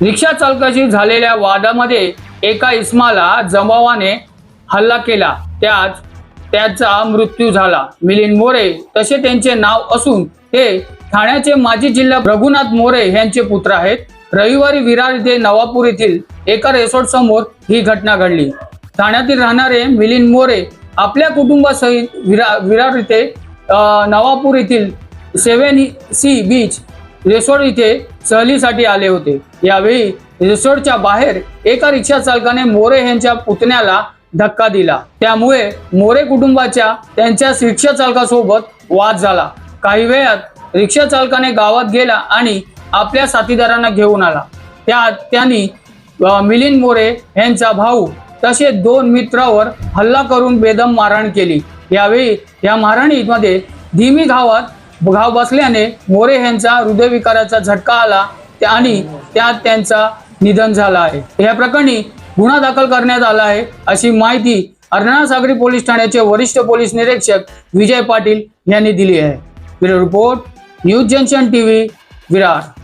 रिक्षा चालकाशी झालेल्या वादामध्ये एका इस्माला जमावाने हल्ला केला. त्यात त्याचा मृत्यू झाला. मिलिंद मोरे तसे त्यांचे नाव असून ते ठाण्याचे माजी जिल्हा रघुनाथ मोरे यांचे पुत्र आहेत. रविवारी विरार येथे नवापूर येथील एका रेसॉर्ट समोर ही घटना घडली. ठाण्यातील राहणारे मिलिंद मोरे आपल्या कुटुंबासहित विरा विरार येथे नवापूर येथील सेव्हन सी बीच रिसॉर्ट इथे सहलीसाठी आले होते. यावेळी रिसॉर्टच्या बाहेर एका रिक्षा चालकाने मोरे यांच्या पुतण्याला धक्का दिला. त्यामुळे मोरे कुटुंबाच्या त्यांच्या रिक्षा चालकासोबत वाद झाला. काही वेळात रिक्षा चालकाने गावात गेला आणि आपल्या साथीदारांना घेऊन आला. त्यात त्यांनी मिलिंद मोरे यांचा भाऊ तसेच दोन मित्रावर हल्ला करून बेदम मारहाण केली. यावेळी या मारहाणीमध्ये धीमी गावात घाव बसल्याने मोरे यांचा हृदयविकाराचा झटका आला त्या- आणि त्यात त्यांचा निधन झाला आहे. या प्रकरणी गुन्हा दाखल करण्यात आला आहे अशी माहिती अर्णा सागरी पोलीस ठाण्याचे वरिष्ठ पोलीस निरीक्षक विजय पाटील यांनी दिली आहे. Bureau report news junction TV Virar.